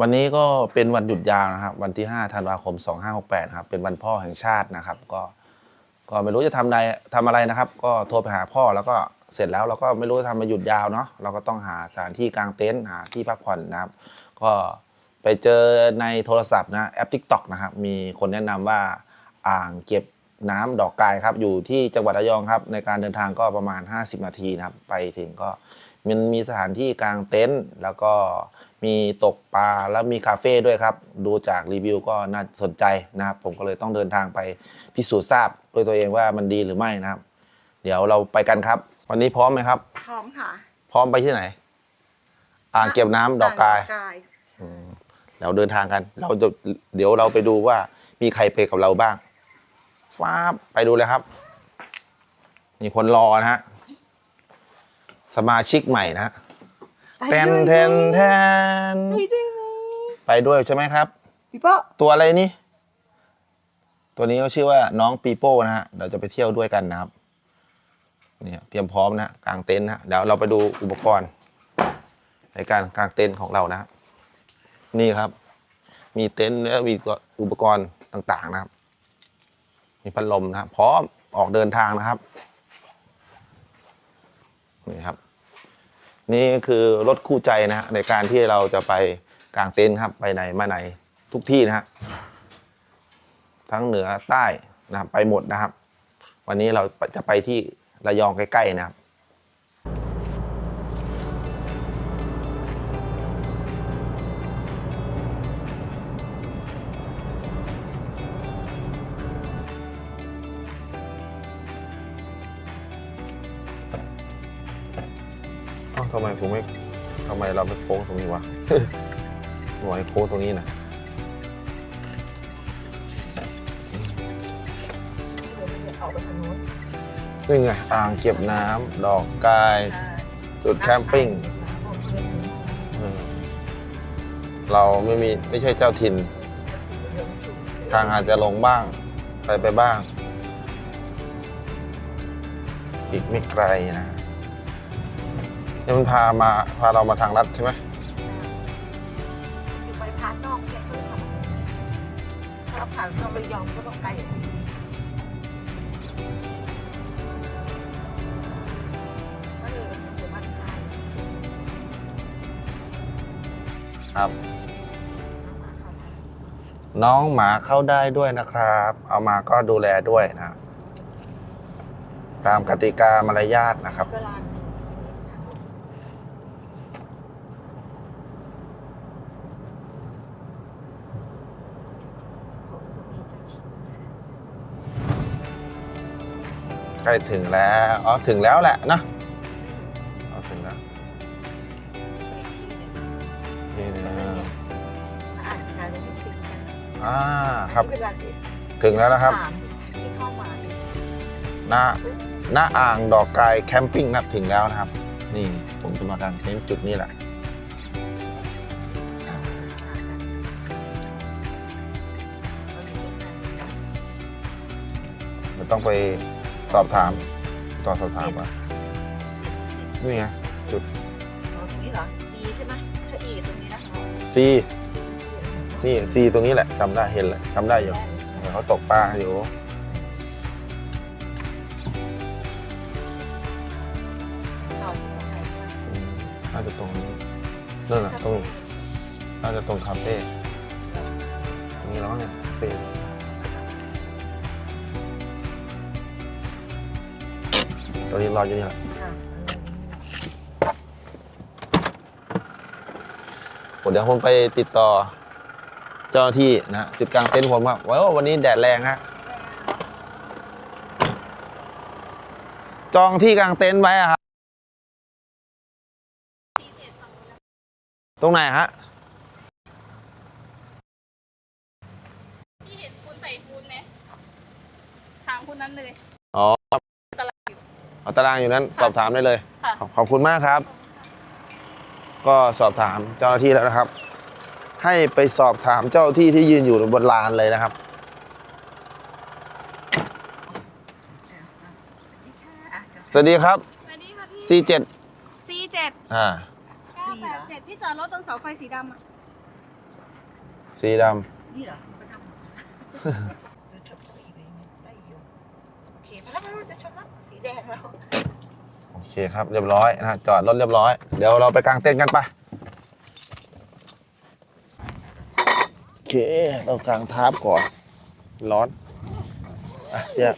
วันนี้ก็เป็นวันหยุดยาวนะครับ วันที่ 5 ธันวาคม 2568 ครับ เป็นวันพ่อแห่งชาตินะครับ ก็ก็ไม่รู้จะทำอะไรทำอะไรนะครับ ก็โทรไปหาพ่อแล้วก็เสร็จแล้วเราก็ไม่รู้จะทำมาหยุดยาวเนาะเราก็ต้องหาสถานที่กางเต็นท์หาที่พักผ่อนนะครับ ก็ไปเจอในโทรศัพท์นะแอป TikTok นะครับ มีคนแนะนำว่าอ่างเก็บน้ำดอกกายครับอยู่ที่จังหวัดระยองครับ ในการเดินทางก็ประมาณ 50 นาทีนะครับ ไปถึงก็มันมีสถานที่กางเต็นท์แล้วก็ มีตกปลาแล้วมีคาเฟ่ด้วยครับ ดูจากรีวิวก็น่าสนใจนะครับ ผมก็เลยต้องเดินทางไปพิสูจน์ทราบด้วยตัวเองว่ามันดีหรือไม่นะครับ เดี๋ยวเราไปกันครับ วันนี้พร้อมไหมครับ พร้อมค่ะ พร้อมไปที่ไหน อ่างเก็บน้ำดอกกายดอกกายอืมเราเดินทางกัน เราจะเดี๋ยวเราไปดูว่ามีใครไปกับเราบ้างฟ้าบไปดูเลยครับ มีคนรอนะฮะสมาชิกใหม่นะฮะ แทนแทนแทนไปด้วยไหมไปด้วยใช่ไหมครับพี่โป้ตัวอะไรนี่ ตัวนี้ก็ชื่อว่าน้องปีโป้นะฮะเราจะไปเที่ยวด้วยกันนะครับเนี่ยเตรียมพร้อมนะฮะกางเต็นท์นะฮะเดี๋ยวเราไปดูอุปกรณ์ ในการกางเต็นท์ของเรานะฮะนี่ครับ มีเต็นท์และมีอุปกรณ์ต่างๆนะครับ มีพัดลมนะครับพร้อมออกเดินทางนะครับนี่ครับ นี่คือรถคู่ใจนะฮะในการที่เราจะไปกางเต็นท์ครับไปไหนมาไหนทุกที่นะฮะทั้งเหนือใต้นะครับไปหมดนะครับ วันนี้เราจะไปที่ระยองใกล้ๆนะครับ เอ้าทำไม่ทำไมเราไม่โค้งตรงนี้วะบอกให้โค้งตรงนี้นะนี่ไงอ่างเก็บน้ำดอกกาย จุดแคมปิ้งเออเราไม่มีไม่ใช่เจ้าถิ่น ทางอาจจะลงบ้าง ไปไปบ้าง อีกไม่ไกลนะ นี่มันพามาพาเรามาทางลัดใช่ไหมอยู่ไปพารนอกเนี่ยเขาทำถ้าผ่านเข้าระยองก็ต้องไกลอย่างนี้ก็เลยเดี๋ยวมันคายครับน้องหมาเข้าไปน้องหมาเข้าได้ด้วยนะครับ เอามาก็ดูแลด้วยนะ ตามกติกามารยาทนะครับ เวลาหนึ่งเขา ล้ถึงแล้ว อ๋อ ถึงแล้วแหละนะอ๋อถึงแล้วไปที่หนึ่งนี่นะอ่านการจะไม่ติดกันอ่า ครับ เวลาติดถึงแล้วนะครับ สามที่เข้ามาเนี่ยหน้าหน้าอ่างดอกกายแคมปิ้งนะครับถึงแล้วนะครับ นี่ผมจะมากางเต็นท์จุดนี้แหละเราต้องไป สอบถามต่อสอบถามว่านี่ไงจุดอ๋อตรงนี้เหรอ E ใช่ไหมถ้า E ตรงนี้นะ C นี่ C ตรงนี้แหละจำได้เห็นแหละจำได้อยู่เดี๋ยวเขาตกปลาอยู่อืมน่าจะตรงนี้นั่นแหละตรงน่าจะตรงคาเฟ่ตรงนี้แล้วมั้งเนี่ยคาเฟ่ ตอนนี้รออยู่นี่แหละเดี๋ยวผมไปติดต่อ เจ้าหน้าที่นะฮะจุดกลางเต็นท์ผมครับว่าวันนี้แดดแรงฮะจองที่กลางเต็นท์ไว้อะครับ ตรงไหนฮะที่เห็นคุณใส่คุณไหมถามคุณนั้นเลยอ๋อตลาดอยู่ เอาตารางอยู่นั้นสอบถามได้เลย ค่ะขอบขอบคุณมากครับ ก็สอบถามเจ้าหน้าที่แล้วนะครับ ให้ไปสอบถามเจ้าหน้าที่ที่ยืนอยู่บนลานเลยนะครับ สวัสดีครับ สวัสดีค่ะพี่ C7 C7 อ่า 987ที่จอดรถตรงเสาไฟสีดำอะสีดนี่เหรอก็ดำเดี๋ยวชนอีกเลยได้อยู่โอ เคพอแล้วมันจะชมว่าสีแดงแล้วโอเคครับเรียบร้อยนะฮะจอดรถเรียบร้อย เดี๋ยวเราไปกางเต็นท์กันไปโอเค เรากางทาบก่อน ร้อนอะเดี๋ยว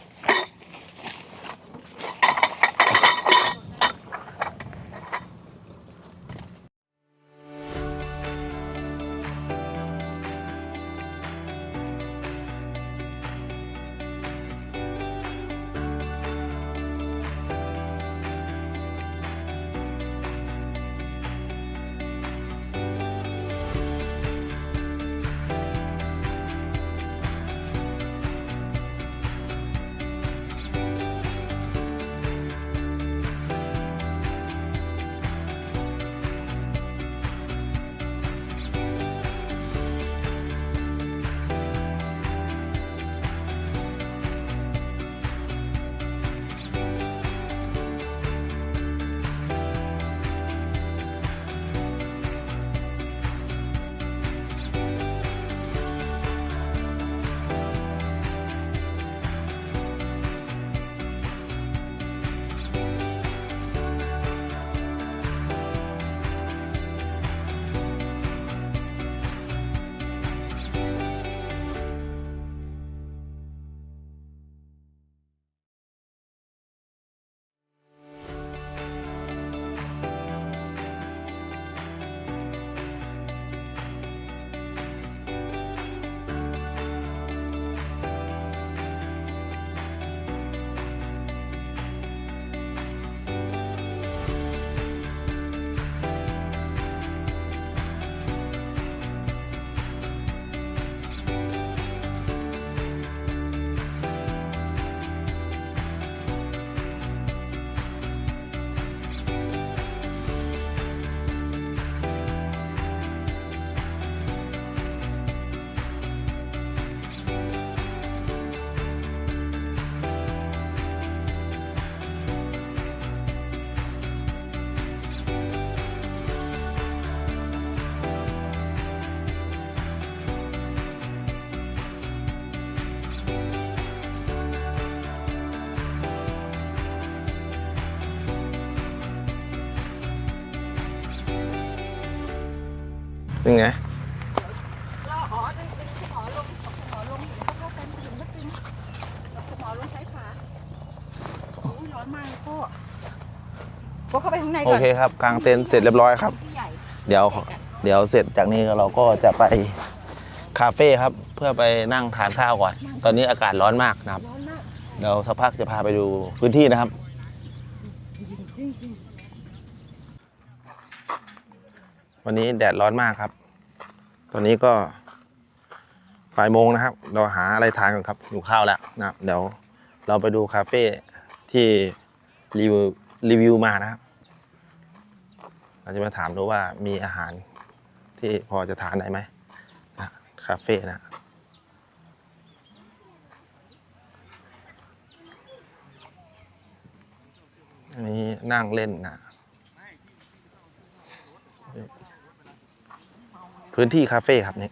ยขวาโอ้ยร้อนมากเลยพ่อพ่อเข้าไปข้างในโอก่อนเคครับกางเต็นท์เสร็จเรียบร้อยครับ เดี๋ยวเดี๋ยวเสร็จจากนี้เราก็จะไปคาเฟ่ครับเพื่อไปนั่งทานข้าวก่อน ตอนนี้อากาศร้อนมากนะครับ เดี๋ยวสักพักจะพาไปดูพื้นที่นะครับ วันนี้แดดร้อนมากครับ ตอนนี้ก็บ่ายโมงนะครับ เราหาอะไรทานกันครับอยู่ข้าวแล้วนะครับ เดี๋ยวเราไปดูคาเฟ่ที่รีวิวรีวิวมานะครับเราจะมาถามดูว่ามีอาหารที่พอจะทานได้ไหมนะคาเฟ่นะอันนี้นั่งเล่นนะ พื้นที่คาเฟ่ครับนี่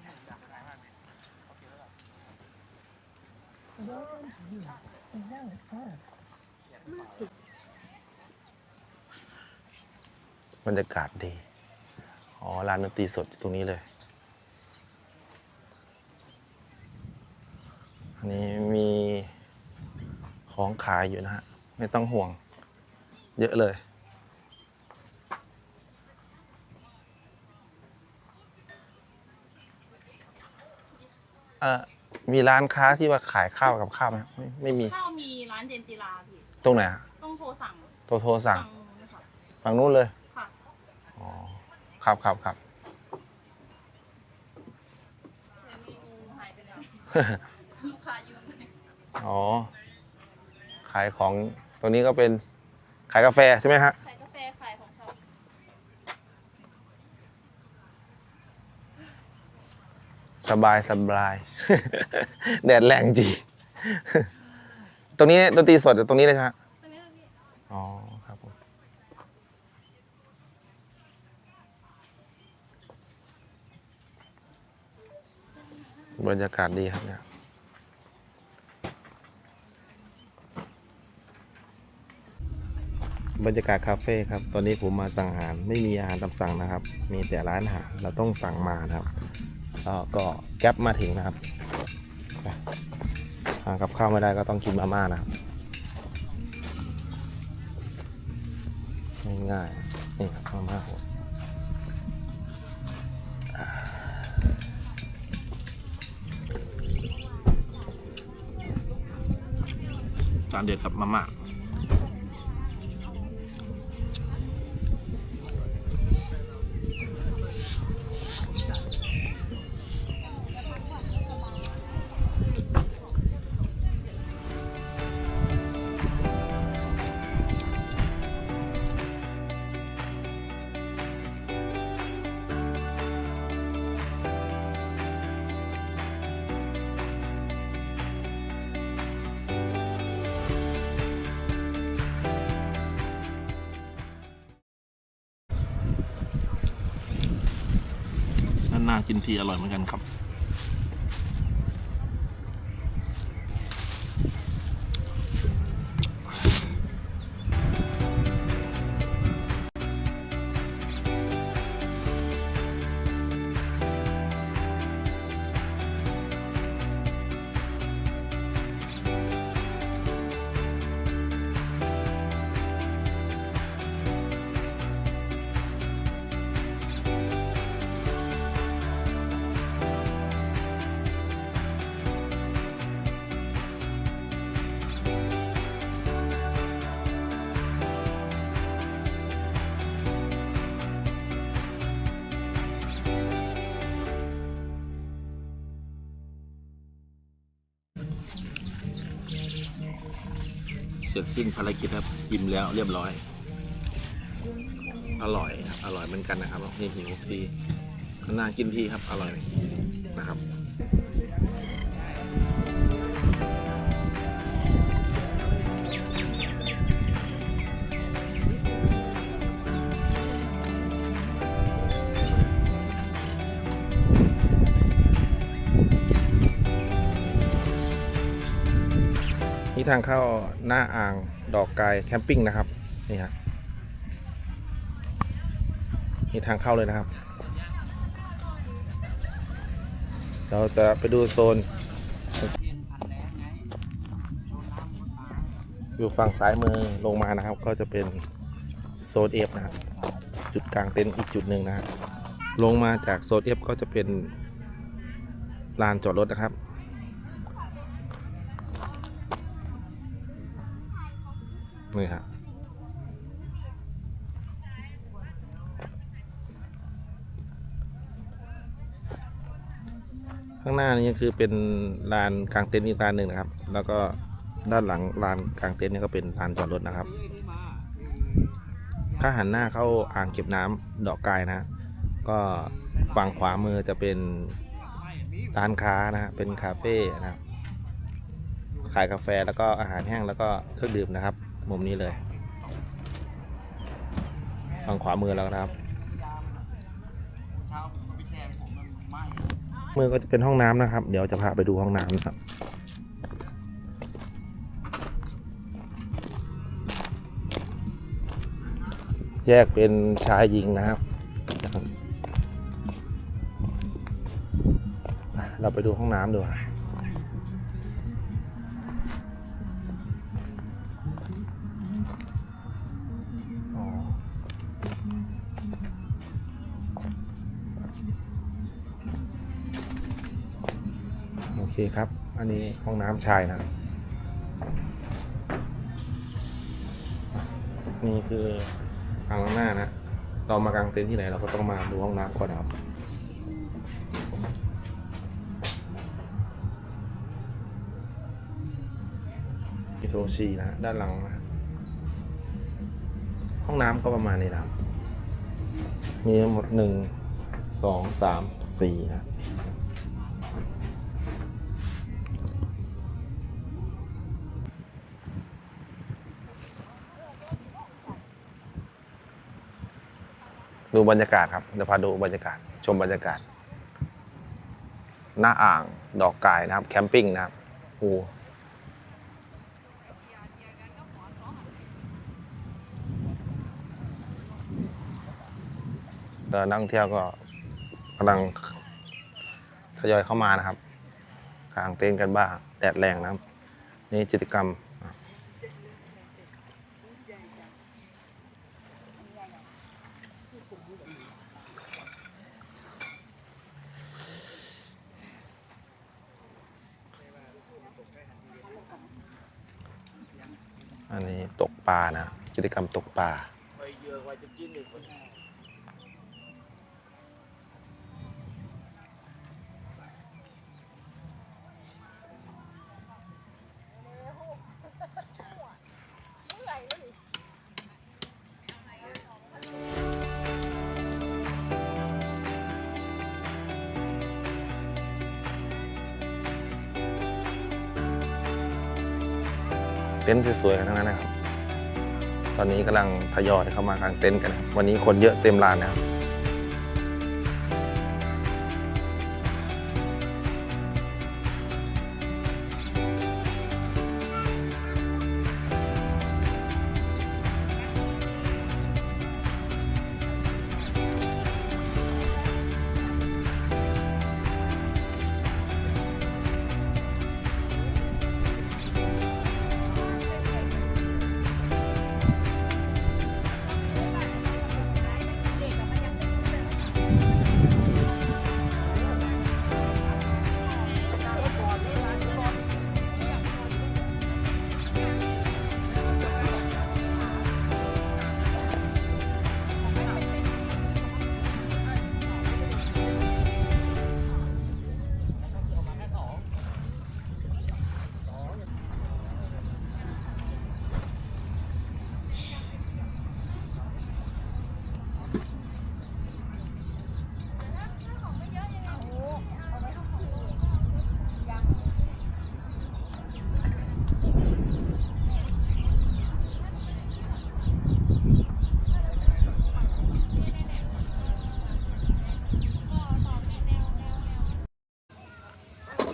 บรรยากาศดี อ๋อ ร้านดนตรีสดอยู่ตรงนี้เลย อันนี้มีของขายอยู่นะฮะ ไม่ต้องห่วง เยอะเลย เอ่อมีร้านค้าที่ว่าขายข้าวกับข้าวไหมไม่ไม่มี ข้าวมีร้านเจนจิราพี่ตรงไหนอะต้องโทรสั่งโทรโทรสั่งทางนู้นค่ะฝั่งนู้นเลย ค่ะอ๋อ ครับครับครับ แต่เมนูหายไปแล้ว ลูกค้ายืมไปอ๋อ ขายของ ตรงนี้ก็เป็นขายกาแฟใช่ไหมฮะขายกาแฟขายของชาว สบายสบาย แดดแรงจริงตรงนี้ดนตรีสดตรงนี้เลยใช่ไหมฮะตรงนี้นะพี่อ๋อครับผมบรรยากาศดีครับเนี่ยบรรยากาศคาเฟ่ครับ ตอนนี้ผมมาสั่งอาหาร ไม่มีอาหารตามสั่งนะครับ มีแต่ร้านอาหาร เราต้องสั่งมาครับ แล้วก็แก๊ปมาถึงนะครับหากับข้าวไม่ได้ก็ต้องกินมาม่านะครับง่ายๆนี่ครับมาม่าผมจานเด็ดครับมาม่า นานกินทีอร่อยเหมือนกันครับ ร็จสิ้นภารกิจครับกินแล้วเรียบร้อย อร่อยครับอร่อยเหมือนกันนะครับนี่หิวดีน่ากินที่ครับอร่อย ทางเข้าหน้าอ่างดอกกายแคมปิ้งนะครับ นี่ฮะนี่ทางเข้าเลยนะครับ เราจะไปดูโซน อยู่ฝั่งซ้ายมือลงมานะครับ ก็จะเป็นโซนเอฟนะครับ จุดกลางเต็นท์อีกจุดหนึ่งนะลงมาจากโซนเอฟก็จะเป็นลานจอดรถนะครับ นี่ฮะข้างหน้านี้คือเป็นลานกลางเต็นท์อีกลานหนึ่งนะครับ แล้วก็ด้านหลังลานกลางเต็นท์นี่ก็เป็นลานจอดรถนะครับ ถ้าหันหน้าเข้าอ่างเก็บน้ำดอกกายนะ ก็ฝั่งขวามือจะเป็นร้านค้านะฮะเป็นคาเฟ่นะครับขายกาแฟแล้วก็อาหารแห้งแล้วก็เครื่องดื่มนะครับ มุมนี้เลยฝั่งขวามือแล้วนะครับ มือก็จะเป็นห้องน้ำนะครับ เดี๋ยวจะพาไปดูห้องน้ำนะครับแยกเป็นชายหญิงนะครับ เราไปดูห้องน้ำดูครับ คครับ อันนี้ห้องน้ำชายนะนี่คือทางล้างหน้านะเรามากางเต็นท์ที่ไหนเราก็ต้องมาดูห้องน้ำก่อนครับมีโซชีนะ ด้านหลังนะห้องน้ำก็ประมาณนี้นะครับมีทั้งหมดหนึ่งสองสามสี่นะ ดูบรรยากาศครับเดี๋ยวพาดูบรรยากาศ ชมบรรยากาศ หน้าอ่างดอกกายนะครับ แคมปิ้งนะครับโอ้นักท่องเที่ยวก็กำลังทยอยเข้ามานะครับกางเต็นท์กันบ้างแดดแรงนะครับ นี่กิจกรรม อันนี้ตกปลานะ กิจกรรมตกปลาเต็นท์สวยๆกันทั้งนั้นนะครับ อนนี้กำลังทยอยเข้ามากางเต็นท์กันครับวันนี้คนเยอะเต็มลานนะครับ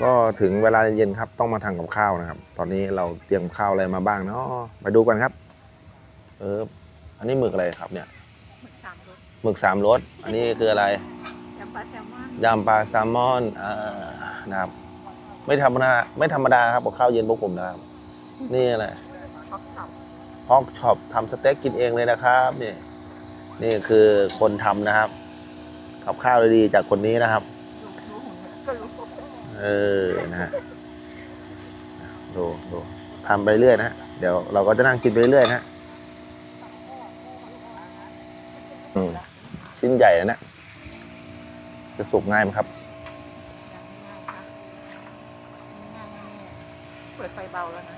ก็ถึงเวลาเย็นครับ ต้องมาทำกับข้าวนะครับ ตอนนี้เราเตรียมข้าวอะไรมาบ้างเนาะไปดูกันครับ เออ อันนี้หมึกอะไรครับ เนี่ยหมึกสามรสหมึกสามรสอันนี้คืออะไรยำปลาแซลมอนยำปลาแซลมอนอ่านะครับ ไม่ธรรมดาไม่ธรรมดาครับกับข้าวเย็นพวกผมนะครับ นี่อะไรฮอกช็อปฮอกช็อปทำสเต็กกินเองเลยนะครับนี่นี่คือคนทำนะครับกับข้าวดีๆจากคนนี้นะครับดูดูหุ่นก็รู้ เออนะฮะดูดูทำไปเรื่อยนะฮะเดี๋ยวเราก็จะนั่งกินไปเรื่อยนะฮะอืมชิ้นใหญ่นะเนี่ยจะสุกง่ายไหมครับ เปิดไฟเบาแล้วนะ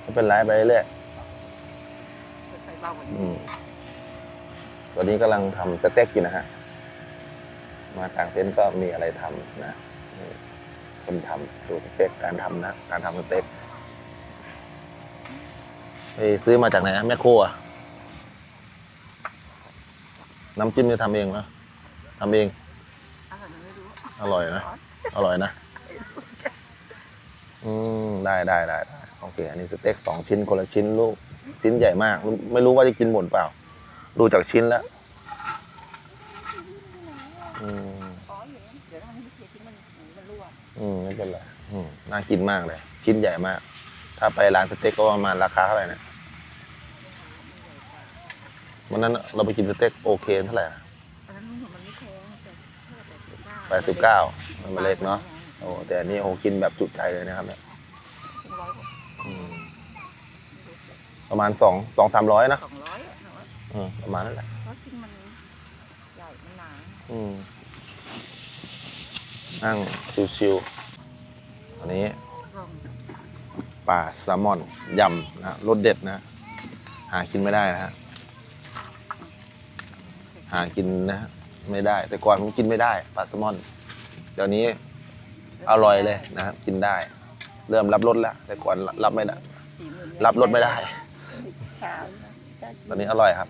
ไม่เป็นไรไปเรื่อยเปิดไฟเบาเหมือนอืมตอนนี้กำลังทำสเต็กอยู่นะฮะ มาต่างเต็นท์ก็มีอะไรทำนะคนทำดูสเต็กการทำนะ การทำสเต็กไปซื้อมาจากไหนนะแม่ครัวน้ำจิ้มจะทำเองเหรอทำเองอะไรไม่รู้อร่อยนะ อร่อยนะ อืมได้ได้ได้ได้โอเค อันนี้สเต็กสองชิ้นคนละชิ้นลูก ชิ้นใหญ่มาก ไม่รู้ว่าจะกินหมดเปล่า ดูจากชิ้นแล้ว อืมอ๋ออยู่นี่เดี๋ยวต้องให้เสียทิ้งมันมันรั่วอืมไม่เป็นไรอืมน่ากินมากเลย ชิ้นใหญ่มาก ถ้าไปร้านสเต็กก็ประมาณราคาเท่าไหร่นะวันนั้นเราไปกินสเต็กโอเคเท่าไหร่อันนั้นมันไม่แพงแต่แปดสิบเก้ามันเล็กเนาะโอ้แต่อันนี้โอ้กินแบบจุใจเลยนะครับเนี่ยถึงร้อยกว่าอืมประมาณสองสองสามร้อยนะสองร้อยอะเนอะอืมประมาณนั้นแหละเพราะชิ้นมันใหญ่มันหนา อืมนั่งชิวๆอันนี้กล่องปลาแซลมอนยำนะรสเด็ดนะ หากินไม่ได้นะฮะหากินนะฮะไม่ได้ แต่ก่อนผมกินไม่ได้ปลาแซลมอน เดี๋ยวนี้อร่อยเลยนะครับกินได้ เริ่มรับรสแล้ว แต่ก่อนรับไม่ได้สี่หมื่นรับรสไม่ได้ขาวนะตอนนี้อร่อยครับ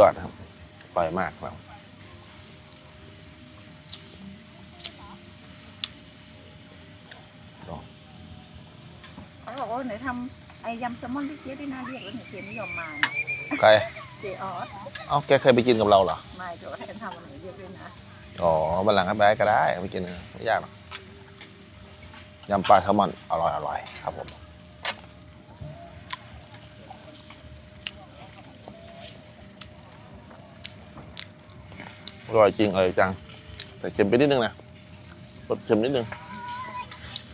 ยอดครับอร่อยมากครับเขาบอกว่าไหนทำไอ้ยำแซลมอนที่เจ๊ได้น่าเรียกแล้วหนูเจ๊ไม่ยอมมาใครเจ๊ออสเอ้าแกเคยไปกินกับเราเหรอไม่เดี๋ยวให้กันทำอะไรเรียกด้วยนะอ๋อวันหลังก็ไปก็ได้ไปกินนะไม่ยากหรอกยำปลาแซลมอนอร่อยอร่อยครับผม อร่อยจริงอร่ยจัง แต่เค็มไปนิดนึงนะรสเค็มนิดนึง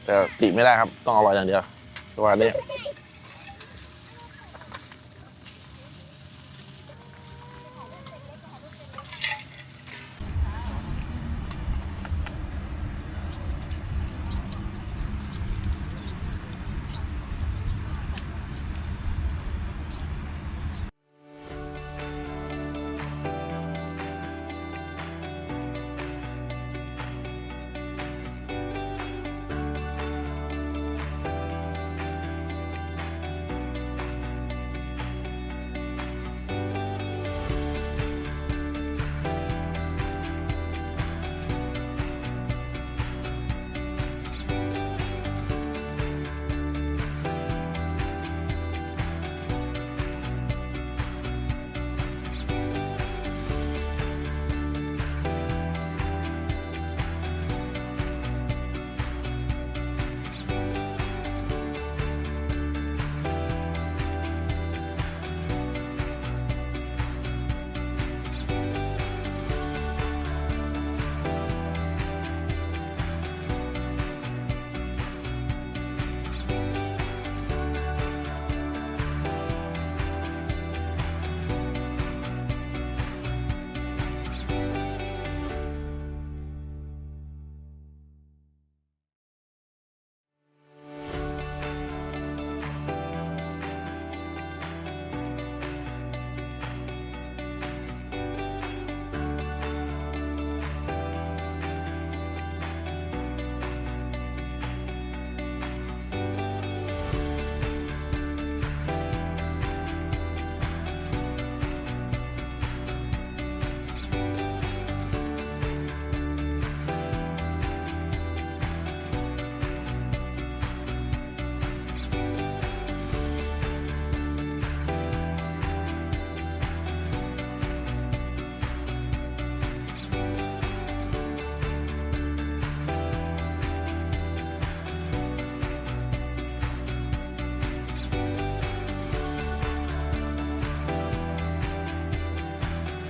แต่ติไม่ได้ครับ ต้องอร่อยอย่างเดียวตัวนี้